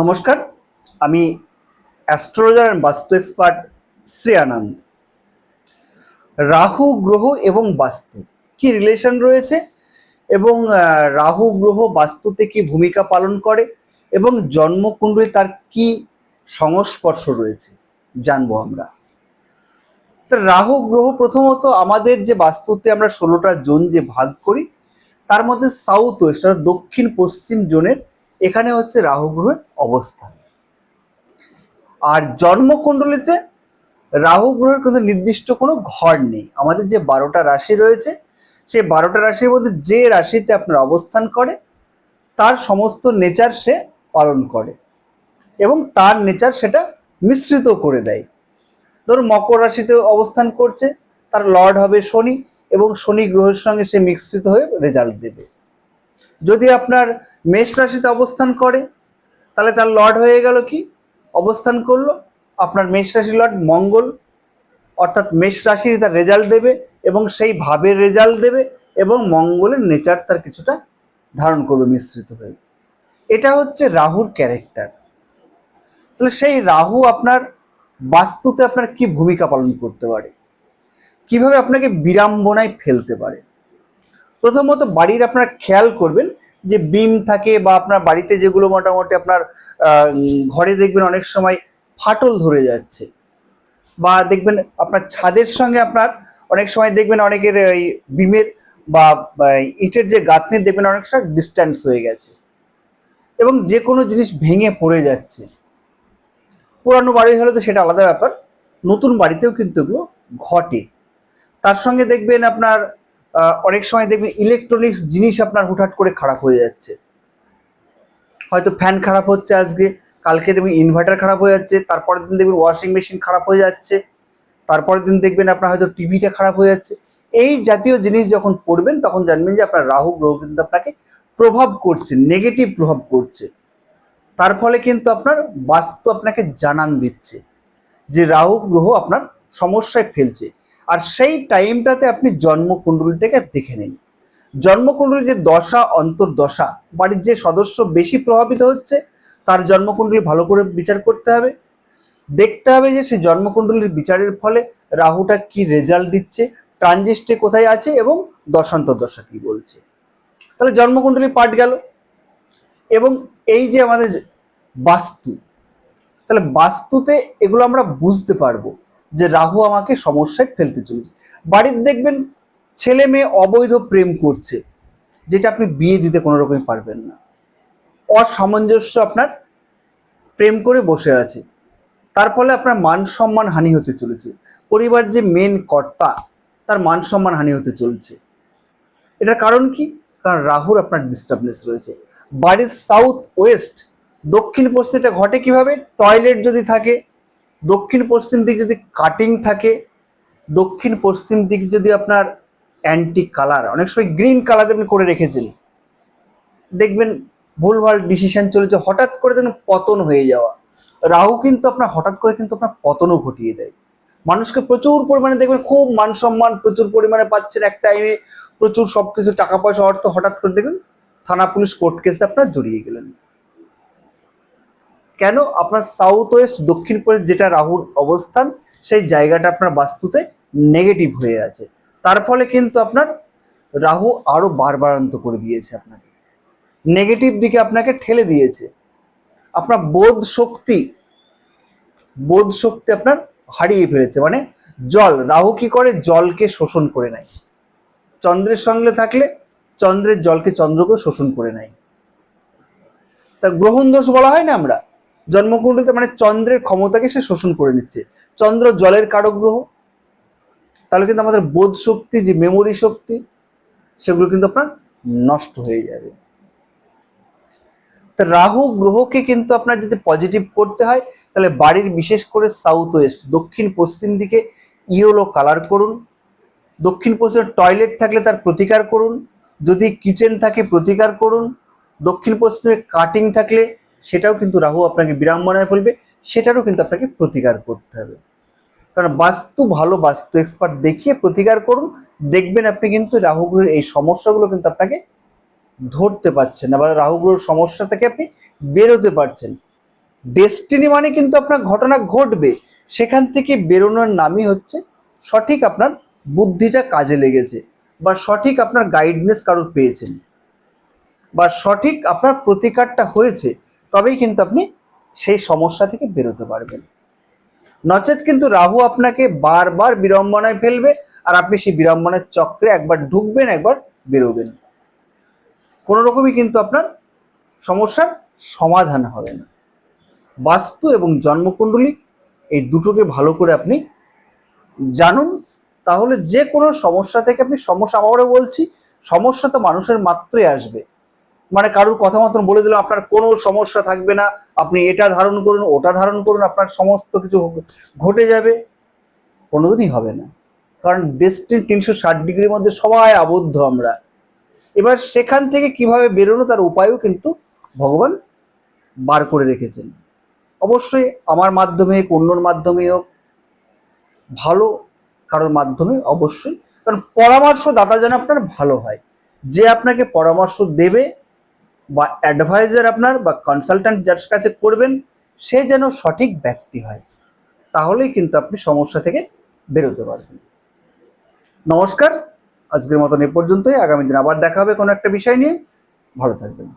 নমস্কার, আমি astrologer and vastu expert Shri Anand. Rahu, গ্রহ এবং বাস্তু, কি রিলেশন রয়েছে? এবং রাহু, গ্রহ, বাস্তুতে কি ভূমিকা পালন করে? এবং জন্মকুণ্ডে তার কি সংস্পর্শ রয়েছে? জানব আমরা। তো রাহু, গ্রহ প্রথমত আমাদের যে বাস্তুতে আমরা ষোলোটা জোন যে ভাগ করি, তার মধ্যে সাউথ ওয়েস্ট অর্থাৎ দক্ষিণ পশ্চিম জোনের এখানে হচ্ছে রাহু গ্রহের অবস্থান আর জন্মকুণ্ডলিতে রাহু গ্রহের কিন্তু নির্দিষ্ট কোনো ঘর নেই। আমাদের যে বারোটা রাশি রয়েছে, সেই বারোটা রাশির মধ্যে যে রাশিতে আপনার অবস্থান করে, তার সমস্ত নেচার সে পালন করে এবং তার নেচার সেটা মিশ্রিত করে দেয়। ধরুন মকর রাশিতে অবস্থান করছে, তার লর্ড হবে শনি এবং শনি গ্রহের সঙ্গে সে মিশ্রিত হয়ে রেজাল্ট দেবে। যদি আপনার মেষ রাশিতে অবস্থান করে, তাহলে তার লর্ড হয়ে গেল কি? অবস্থান করল, আপনার মেষ রাশির লর্ড মঙ্গল, অর্থাৎ মেষ রাশি তার রেজাল্ট দেবে এবং সেই ভাবের রেজাল্ট দেবে এবং মঙ্গলের নেচার তার কিছুটা ধারণ করবে মিশ্রিত হয়ে। এটা হচ্ছে রাহুর ক্যারেক্টার তাহলে সেই রাহু আপনার বাস্তুতে আপনার কি ভূমিকা পালন করতে পারে? কীভাবে আপনাকে বিড়ম্বনায় ফেলতে পারে? প্রথমত বাড়ির আপনারা খেয়াল করবেন যে বিম থাকে বা আপনার বাড়িতে যেগুলো মোটামুটি আপনার ঘরে দেখবেন অনেক সময় ফাটল ধরে যাচ্ছে। বা দেখবেন আপনার ছাদের সঙ্গে আপনার অনেক সময় দেখবেন অনেকের ওই বিমের বা ইটের যে গাঁথনি দেখবেন অনেক সময় ডিস্ট্যান্স হয়ে গেছে। এবং যে কোনো জিনিস ভেঙে পড়ে যাচ্ছে। পুরানো বাড়ি হলে তো সেটা আলাদা ব্যাপার, নতুন বাড়িতেও কিন্তু এগুলো ঘটে। তার সঙ্গে দেখবেন আপনার অনেক সময় দেখবেন ইলেকট্রনিক্স জিনিস আপনার হুটহাট করে খারাপ হয়ে যাচ্ছে। হয়তো ফ্যান খারাপ হচ্ছে আজকে, কালকে দেখবেন ইনভার্টার খারাপ হয়ে যাচ্ছে, তারপরের দিন দেখবেন ওয়াশিং মেশিন খারাপ হয়ে যাচ্ছে, তারপরের দিন দেখবেন আপনার হয়তো টিভিটা খারাপ হয়ে যাচ্ছে। এই জাতীয় জিনিস যখন পড়বেন, তখন জানবেন যে আপনার রাহু গ্রহ কিন্তু আপনাকে প্রভাব করছে নেগেটিভ প্রভাব করছে। তার ফলে কিন্তু আপনার বাস্তু আপনাকে জানান দিচ্ছে যে রাহু গ্রহ আপনার সমস্যায় ফেলছে। আর সেই টাইমটাতে আপনি জন্মকুণ্ডলীটাকে দেখে নিন। জন্মকুণ্ডলী যে দশা, অন্তর্দশা, বাড়ির যে সদস্য বেশি প্রভাবিত হচ্ছে, তার জন্মকুণ্ডলী ভালো করে বিচার করতে হবে। দেখতে হবে যে সেই জন্মকুণ্ডলীর বিচারের ফলে রাহুটা কি রেজাল্ট দিচ্ছে ট্রানজিস্টে কোথায় আছে এবং দশান্তর্দশা কি বলছে। তাহলে জন্মকুণ্ডলী পাঠ গেল। এবং এই যে আমাদের বাস্তু, তাহলে বাস্তুতে এগুলো আমরা বুঝতে পারব। যে রাহু আমাকে সমস্যায় ফেলতে চলেছে। বাড়ির দেখবেন ছেলে মেয়ে অবৈধ প্রেম করছে, যেটা আপনি বিয়ে দিতে কোনো রকমই পারবেন না। অসামঞ্জস্য আপনার প্রেম করে বসে আছে। তার ফলে আপনার মান সম্মান হানি হতে চলেছে। পরিবার যে মেন কর্তা, তার মান সম্মান হানি হতে চলছে। এটার কারণ কি? কারণ রাহুর আপনার ডিস্টার্বনেস রয়েছে। বাড়ির সাউথ ওয়েস্ট দক্ষিণ পশ্চিম এটা ঘটে কীভাবে? টয়লেট যদি থাকে দক্ষিণ পশ্চিম দিক যদি কাটিং থাকে, দক্ষিণ পশ্চিম দিক যদি আপনার অ্যান্টি কালার অনেক সময় গ্রিন কালার আপনি করে রেখেছেন। দেখবেন ভুলভাল ডিসিশন চলেছে, হঠাৎ করে দেখবেন পতন হয়ে যাওয়া। রাহু কিন্তু আপনার, হঠাৎ করে কিন্তু আপনার পতনও ঘটিয়ে দেয়। মানুষকে প্রচুর পরিমাণে দেখবেন, খুব মান সম্মান প্রচুর পরিমাণে পাচ্ছেন এক টাইমে প্রচুর সব কিছু টাকা পয়সা, অর্থ হঠাৎ করে দেখবেন থানা, পুলিশ কোর্ট কেসে আপনার জড়িয়ে গেলেন। কেন? আপনার সাউথ ওয়েস্ট দক্ষিণ পশ্চিম যেটা রাহুর অবস্থান, সেই জায়গাটা আপনার বাস্তুতে নেগেটিভ হয়ে আছে। তার ফলে কিন্তু আপনার রাহু আরও বারবারান্ত করে দিয়েছে আপনাকে। নেগেটিভ দিকে আপনাকে ঠেলে দিয়েছে। আপনার বোধ শক্তি বোধ শক্তি আপনার হারিয়ে ফেলেছে। মানে জল, রাহু কি করে? জলকে শোষণ করে নেয়। চন্দ্রের সঙ্গে থাকলে চন্দ্রের জলকে চন্দ্রকে শোষণ করে নেয়। তা গ্রহণ দোষ বলা হয় না আমরা? জন্মকুণ্ডলিতে মানে চন্দ্রের ক্ষমতাকে সে শোষণ করে নিচ্ছে। চন্দ্র জলের কারক গ্রহ তাহলে কিন্তু আমাদের বোধ শক্তি, যে মেমোরি শক্তি, সেগুলো কিন্তু আপনার নষ্ট হয়ে যাবে। তা রাহু গ্রহকে কিন্তু আপনার যদি পজিটিভ করতে হয়, তাহলে বাড়ির বিশেষ করে সাউথ ওয়েস্ট দক্ষিণ পশ্চিম দিকে ইয়েলো কালার করুন। দক্ষিণ পশ্চিমে টয়লেট থাকলে তার প্রতিকার করুন। যদি কিচেন থাকে, প্রতিকার করুন। দক্ষিণ পশ্চিমে কাটিং থাকলে সেটাও কিন্তু রাহু আপনাকে বিড়ম্বনায় ফেলবে, সেটারও কিন্তু আপনাকে প্রতিকার করতে হবে। কারণ বাস্তু ভালো, বাস্তু এক্সপার্ট দেখিয়ে প্রতিকার করুন, দেখবেন আপনি কিন্তু রাহু গ্রহের এই সমস্যাগুলো কিন্তু আপনাকে ধরতে পারছেন না বা রাহু গ্রহের সমস্যা থেকে আপনি বেরোতে পারছেন। ডেস্টিনি মানে কিন্তু আপনার ঘটনা ঘটবে, সেখান থেকে বেরোনোর নামই হচ্ছে সঠিক আপনার বুদ্ধিটা কাজে লেগেছে বা সঠিক আপনার গাইডনেস কারোর পেয়েছেন। বা সঠিক আপনার প্রতিকারটা হয়েছে তবেই কিন্তু আপনি সেই সমস্যা থেকে বেরোতে পারবেন। নচেত কিন্তু রাহু আপনাকে বারবার বিড়ম্বনায় ফেলবে আর আপনি সেই বিড়ম্বনার চক্রে একবার ঢুকবেন, একবার বেরোবেন। কোনো রকমই কিন্তু আপনার সমস্যার সমাধান হবে না। বাস্তু এবং জন্মকুণ্ডলী এই দুটোকে ভালো করে আপনি জানুন। তাহলে যে কোনো সমস্যা থেকে আপনি সমস্যা আবারও বলছি, সমস্যা তো মানুষের মাত্রই আসবে। মানে কারোর কথা মতন বলে দিলাম, আপনার কোনো সমস্যা থাকবে না। আপনি এটা ধারণ করুন, ওটা ধারণ করুন, আপনার সমস্ত কিছু ঘটে যাবে। কোনোদিনই হবে না। কারণ ডেস্টিন তিনশো ষাট ডিগ্রির মধ্যে সবাই আবদ্ধ আমরা। এবার সেখান থেকে কীভাবে বেরোনো তার উপায়ও কিন্তু ভগবান বার করে রেখেছেন। অবশ্যই আমার মাধ্যমে হোক, অন্যর মাধ্যমে হোক, ভালো কারোর মাধ্যমে অবশ্যই। কারণ পরামর্শ দাতা যেন আপনার ভালো হয়। যে আপনাকে পরামর্শ দেবে বা অ্যাডভাইজার আপনার বা কনসালট্যান্ট যার কাছে করবেন, সে যেন সঠিক ব্যক্তি হয়, তাহলেই কিন্তু আপনি সমস্যা থেকে বেরোতে পারবেন। নমস্কার, আজকের মতন এ পর্যন্তই। আগামী দিন আবার দেখা হবে কোনো একটা বিষয় নিয়ে। ভালো থাকবেন।